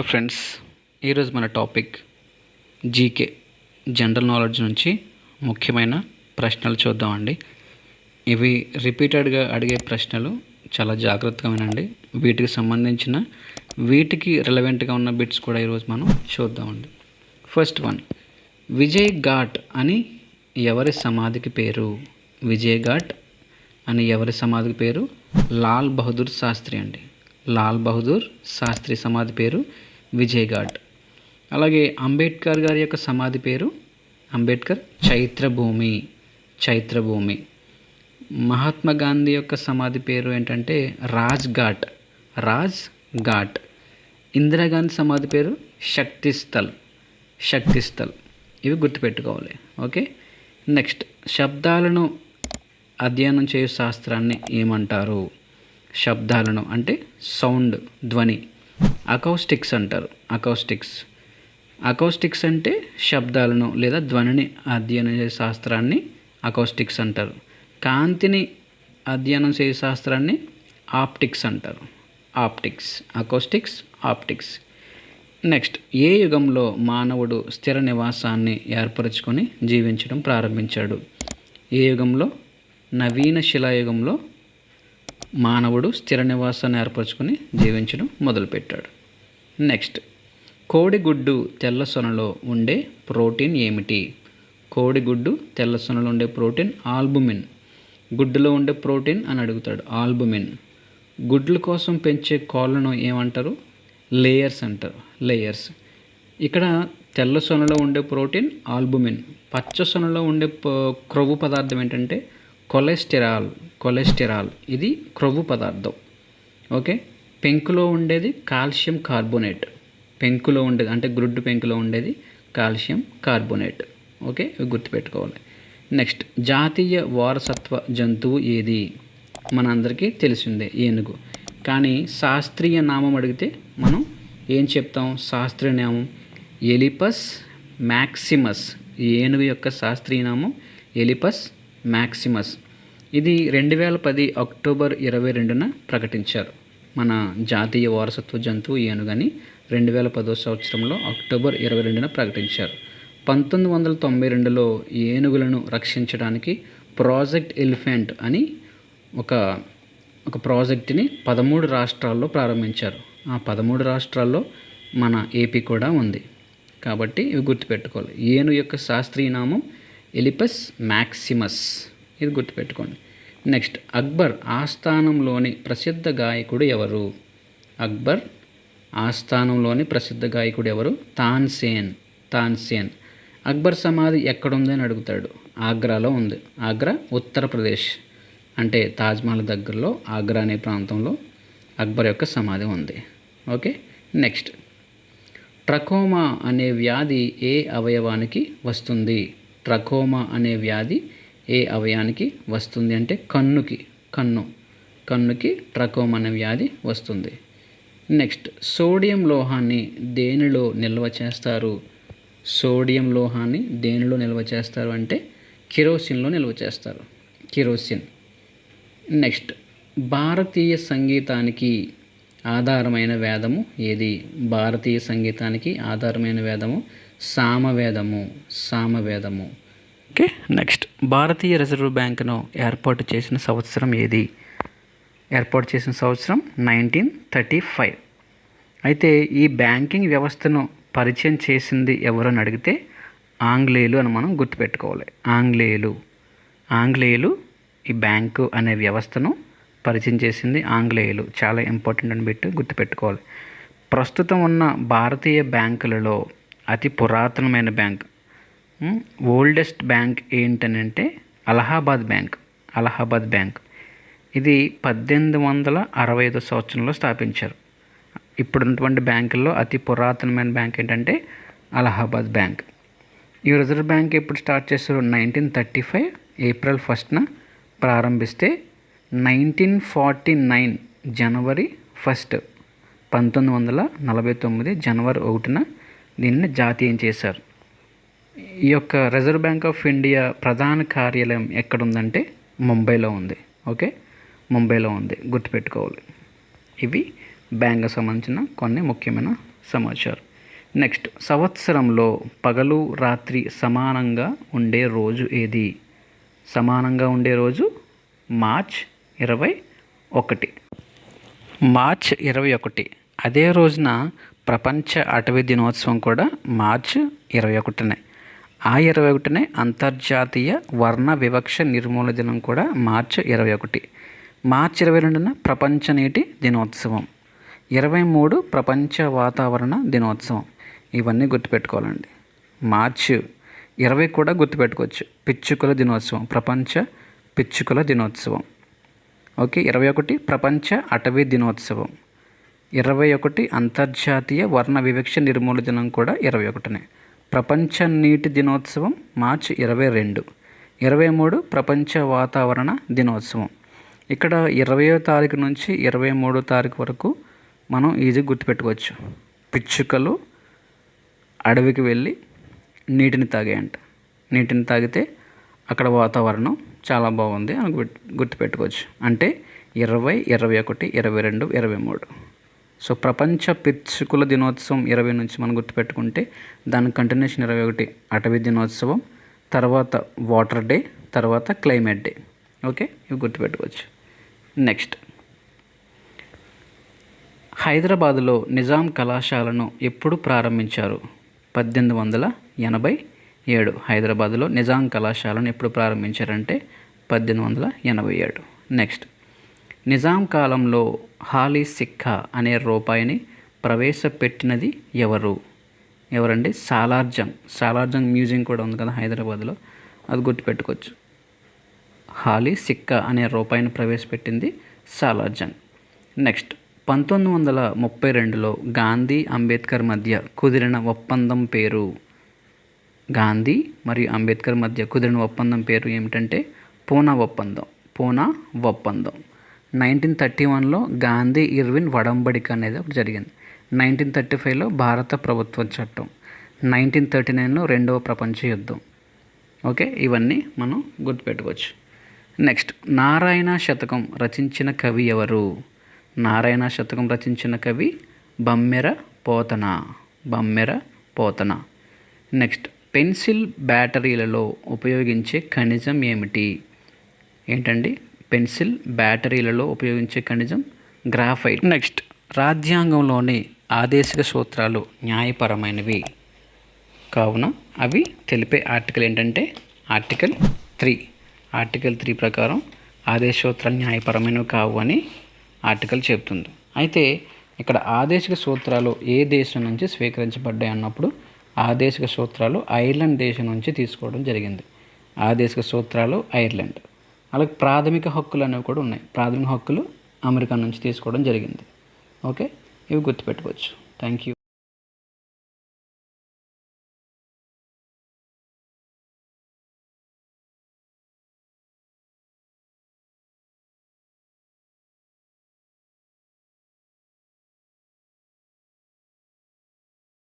Hello friends ఈరోజు మన topic GK general knowledge నుంచి ముఖ్యమైన ప్రశ్నలు చూద్దామండి. ఇవి రిపీటెడ్గా అడిగే ప్రశ్నలు చాలా జాగ్రత్తగా వినండి. వీటికి సంబంధించిన వీటికి రిలవెంట్గా ఉన్న బిట్స్ కూడా ఈరోజు మనం చూద్దామండి. ఫస్ట్ వన్ విజయ్ ఘాట్ అని ఎవరి సమాధికి పేరు? విజయ్ ఘాట్ అని ఎవరి సమాధికి పేరు? లాల్ బహదూర్ శాస్త్రి అండి. లాల్ బహదూర్ శాస్త్రి సమాధి పేరు విజయ్ ఘాట్ అలాగే అంబేద్కర్ గారి యొక్క సమాధి పేరు అంబేద్కర్ చైత్రభూమి చైత్రభూమి. మహాత్మా గాంధీ యొక్క సమాధి పేరు ఏంటంటే రాజ్ ఘాట్ రాజ్ ఘాట్ ఇందిరాగాంధీ సమాధి పేరు శక్తిస్థల్ శక్తిస్థల్. ఇవి గుర్తుపెట్టుకోవాలి. ఓకే? నెక్స్ట్ శబ్దాలను అధ్యయనం చేయు శాస్త్రాన్ని ఏమంటారు? శబ్దాలను అంటే సౌండ్ ధ్వని. అకౌస్టిక్స్ అంటారు. అకౌస్టిక్స్. అకౌస్టిక్స్ అంటే శబ్దాలను లేదా ధ్వనిని అధ్యయనం చేసే శాస్త్రాన్ని అకౌస్టిక్స్ అంటారు. కాంతిని అధ్యయనం చేసే శాస్త్రాన్ని ఆప్టిక్స్ అంటారు. ఆప్టిక్స్. Acoustics optics. నెక్స్ట్ ఏ యుగంలో మానవుడు స్థిర నివాసాన్ని ఏర్పరచుకొని జీవించడం ప్రారంభించాడు? ఏ యుగంలో? నవీన శిలాయుగంలో మానవుడు స్థిర నివాసాన్ని ఏర్పరచుకొని జీవించడం మొదలుపెట్టాడు. నెక్స్ట్. కోడిగుడ్డు తెల్ల సొనలో ఉండే ప్రోటీన్ ఏమిటి? కోడిగుడ్డు తెల్ల సొనలో ఉండే ప్రోటీన్ ఆల్బుమిన్. గుడ్డులో ఉండే ప్రోటీన్ అని అడుగుతాడు. ఆల్బుమిన్. గుడ్ల కోసం పెంచే కోళ్ళను ఏమంటారు? లేయర్స్ అంటారు. లేయర్స్. ఇక్కడ తెల్ల సొనలో ఉండే ప్రోటీన్ ఆల్బుమిన్. పచ్చ సొనలో ఉండే క్రొవ్వు పదార్థం ఏంటంటే కొలెస్టెరాల్. కొలెస్టెరాల్. ఇది క్రొవ్వు పదార్థం. ఓకే? పెంకులో ఉండేది కాల్షియం కార్బోనేట్. పెంకులో ఉండేది అంటే గ్రుడ్డు పెంకులో ఉండేది కాల్షియం కార్బోనేట్. ఓకే ఇవి గుర్తుపెట్టుకోవాలి. నెక్స్ట్ జాతీయ వారసత్వ జంతువు ఏది? మనందరికీ తెలిసిందే ఏనుగు. కానీ శాస్త్రీయ నామం అడిగితే మనం ఏం చెప్తాం? శాస్త్రీయ నామం ఎలిపస్ మ్యాక్సిమస్ ఈ ఏనుగు యొక్క శాస్త్రీయ నామం ఎలిపస్ మ్యాక్సిమస్ ఇది రెండు వేల పది అక్టోబర్ ఇరవై రెండున ప్రకటించారు. మన జాతీయ వారసత్వ జంతువు ఏనుగని రెండు వేల పదో సంవత్సరంలో అక్టోబర్ ఇరవై రెండున ప్రకటించారు. పంతొమ్మిది వందల తొంభై రెండులో ఏనుగులను రక్షించడానికి ప్రాజెక్ట్ ఎలిఫెంట్ అని ఒక ఒక ప్రాజెక్ట్ని పదమూడు రాష్ట్రాల్లో ప్రారంభించారు. ఆ పదమూడు రాష్ట్రాల్లో మన ఏపీ కూడా ఉంది. కాబట్టి ఇవి గుర్తుపెట్టుకోవాలి. ఏను యొక్క శాస్త్రీయ నామం ఎలిపస్ మ్యాక్సిమస్ ఇది గుర్తుపెట్టుకోండి. నెక్స్ట్ అక్బర్ ఆస్థానంలోని ప్రసిద్ధ గాయకుడు ఎవరు? అక్బర్ ఆస్థానంలోని ప్రసిద్ధ గాయకుడు ఎవరు? తాన్సేన్ తాన్సేన్. అక్బర్ సమాధి ఎక్కడుంది అని అడుగుతాడు. ఆగ్రాలో ఉంది. ఆగ్రా ఉత్తరప్రదేశ్ అంటే తాజ్మహల్ దగ్గరలో ఆగ్రా అనే ప్రాంతంలో అక్బర్ యొక్క సమాధి ఉంది. Okay next. ట్రకోమా అనే వ్యాధి ఏ అవయవానికి వస్తుంది? ట్రకోమా అనే వ్యాధి ఏ అవయానికి వస్తుంది అంటే కన్నుకి కన్ను. కన్నుకి ట్రకోమ్ అనే వ్యాధి వస్తుంది. నెక్స్ట్ సోడియం లోహాన్ని దేనిలో నిల్వ చేస్తారు? సోడియం లోహాన్ని దేనిలో నిల్వ చేస్తారు అంటే కిరోసిన్లో నిల్వ చేస్తారు. కిరోసిన్. నెక్స్ట్ భారతీయ సంగీతానికి ఆధారమైన వేదము ఏది? భారతీయ సంగీతానికి ఆధారమైన వేదము సామవేదము సామవేదము. Okay next. భారతీయ రిజర్వ్ బ్యాంకును ఏర్పాటు చేసిన సంవత్సరం ఏది? ఏర్పాటు చేసిన సంవత్సరం నైన్టీన్ థర్టీ ఫైవ్. అయితే ఈ బ్యాంకింగ్ వ్యవస్థను పరిచయం చేసింది ఎవరని అడిగితే ఆంగ్లేయులు అని మనం గుర్తుపెట్టుకోవాలి. ఆంగ్లేయులు. ఆంగ్లేయులు ఈ బ్యాంకు అనే వ్యవస్థను పరిచయం చేసింది ఆంగ్లేయులు. చాలా ఇంపార్టెంట్ అని పెట్టి గుర్తుపెట్టుకోవాలి. ప్రస్తుతం ఉన్న భారతీయ బ్యాంకులలో అతి పురాతనమైన బ్యాంక్ ఓల్డెస్ట్ బ్యాంక్ ఏంటనంటే అలహాబాద్ బ్యాంక్ అలహాబాద్ బ్యాంక్. ఇది పద్దెనిమిది వందల అరవై ఐదు సంవత్సరంలో స్థాపించారు. ఇప్పుడున్నటువంటి బ్యాంకుల్లో అతి పురాతనమైన బ్యాంక్ ఏంటంటే అలహాబాద్ బ్యాంక్. ఈ రిజర్వ్ బ్యాంక్ ఎప్పుడు స్టార్ట్ చేశారు? నైన్టీన్ థర్టీ ఫైవ్ ఏప్రిల్ ఫస్ట్న ప్రారంభిస్తే nineteen forty nine January first పంతొమ్మిది వందల నలభై తొమ్మిది జనవరి ఒకటిన దీన్ని జాతీయం చేశారు. ఈ యొక్క రిజర్వ్ బ్యాంక్ ఆఫ్ ఇండియా ప్రధాన కార్యాలయం ఎక్కడుందంటే ముంబైలో ఉంది. ఓకే? ముంబైలో ఉంది. గుర్తుపెట్టుకోవాలి. ఇవి బ్యాంకు సంబంధించిన కొన్ని ముఖ్యమైన సమాచారం. నెక్స్ట్ సంవత్సరంలో పగలు రాత్రి సమానంగా ఉండే రోజు ఏది? సమానంగా ఉండే రోజు మార్చ్ ఇరవై ఒకటి. మార్చ్ ఇరవై ఒకటి. అదే రోజున ప్రపంచ అటవీ దినోత్సవం కూడా మార్చ్ ఇరవై ఒకటినే. ఆ ఇరవై ఒకటినే అంతర్జాతీయ వర్ణ వివక్ష నిర్మూలన దినం కూడా మార్చ్ ఇరవై ఒకటి. మార్చ్ ఇరవై రెండున ప్రపంచ నీటి దినోత్సవం. ఇరవై మూడు ప్రపంచ వాతావరణ దినోత్సవం. ఇవన్నీ గుర్తుపెట్టుకోవాలండి. మార్చ్ ఇరవై కూడా గుర్తుపెట్టుకోవచ్చు. పిచ్చుకల దినోత్సవం. ప్రపంచ పిచ్చుకల దినోత్సవం. ఓకే ఇరవై ఒకటి ప్రపంచ అటవీ దినోత్సవం. ఇరవై ఒకటి అంతర్జాతీయ వర్ణ వివక్ష నిర్మూలన దినం కూడా ఇరవై ఒకటినే. ప్రపంచ నీటి దినోత్సవం మార్చి ఇరవై రెండు. ఇరవై మూడు ప్రపంచ వాతావరణ దినోత్సవం. ఇక్కడ ఇరవయో తారీఖు నుంచి ఇరవై మూడో తారీఖు వరకు మనం ఈజీ గుర్తుపెట్టుకోవచ్చు. పిచ్చుకలు అడవికి వెళ్ళి నీటిని తాగాయంట. నీటిని తాగితే అక్కడ వాతావరణం చాలా బాగుంది అని గుర్తు గుర్తుపెట్టుకోవచ్చు. అంటే ఇరవై ఇరవై ఒకటి ఇరవై రెండు ఇరవై మూడు. సో ప్రపంచ పిచ్చుకుల దినోత్సవం ఇరవై నుంచి మనం గుర్తుపెట్టుకుంటే దాని కంటిన్యూషన్ ఇరవై ఒకటి అటవీ దినోత్సవం తర్వాత వాటర్ డే తర్వాత క్లైమేట్ డే ఓకే ఇవి గుర్తుపెట్టుకోవచ్చు. నెక్స్ట్ హైదరాబాదులో నిజాం కళాశాలను ఎప్పుడు ప్రారంభించారు? పద్దెనిమిది వందల ఎనభై ఏడు. హైదరాబాదులో నిజాం కళాశాలను ఎప్పుడు ప్రారంభించారంటే పద్దెనిమిది వందల ఎనభై ఏడు. నెక్స్ట్ నిజాం కాలంలో హాలీ సిక్కా అనే రూపాయిని ప్రవేశపెట్టినది ఎవరు? ఎవరండి? సాలార్జంగ్. సాలార్జంగ్ మ్యూజియం కూడా ఉంది కదా హైదరాబాద్లో. అది గుర్తుపెట్టుకోవచ్చు. హాలీ సిక్కా అనే రూపాయిని ప్రవేశపెట్టింది సాలార్జంగ్. నెక్స్ట్ పంతొమ్మిది వందల ముప్పై రెండులో గాంధీ అంబేద్కర్ మధ్య కుదిరిన ఒప్పందం పేరు? గాంధీ మరియు అంబేద్కర్ మధ్య కుదిరిన ఒప్పందం పేరు ఏమిటంటే పూనా ఒప్పందం. పూనా ఒప్పందం. నైన్టీన్ థర్టీ వన్లో గాంధీ ఇర్విన్ వడంబడిక అనేది ఒకటి జరిగింది. నైన్టీన్ థర్టీ ఫైవ్లో భారత ప్రభుత్వ చట్టం. నైన్టీన్ థర్టీ నైన్లో రెండవ ప్రపంచ యుద్ధం. ఓకే? ఇవన్నీ మనం గుర్తుపెట్టుకోవచ్చు. నెక్స్ట్ నారాయణ శతకం రచించిన కవి ఎవరు? నారాయణ శతకం రచించిన కవి బమ్మెర పోతన. బమ్మెర పోతన. నెక్స్ట్ పెన్సిల్ బ్యాటరీలలో ఉపయోగించే ఖనిజం ఏమిటి? ఏంటండి? పెన్సిల్ బ్యాటరీలలో ఉపయోగించే ఖనిజం గ్రాఫైట్. నెక్స్ట్ రాజ్యాంగంలోని ఆదేశిక సూత్రాలు న్యాయపరమైనవి. కావున అవి తెలిపే ఆర్టికల్ ఏంటంటే ఆర్టికల్ త్రీ. ఆర్టికల్ త్రీ ప్రకారం ఆదేశ సూత్రాలు న్యాయపరమైనవి కావు అని ఆర్టికల్ చెబుతుంది. అయితే ఇక్కడ ఆదేశిక సూత్రాలు ఏ దేశం నుంచి స్వీకరించబడ్డాయి అన్నప్పుడు ఆదేశిక సూత్రాలు ఐర్లాండ్ దేశం నుంచి తీసుకోవడం జరిగింది. ఆదేశిక సూత్రాలు ఐర్లాండ్. అలాగే ప్రాథమిక హక్కులు అనేవి కూడా ఉన్నాయి. ప్రాథమిక హక్కులు అమెరికా నుంచి తీసుకోవడం జరిగింది. ఓకే? ఇవి గుర్తుపెట్టుకోవచ్చు. Thank you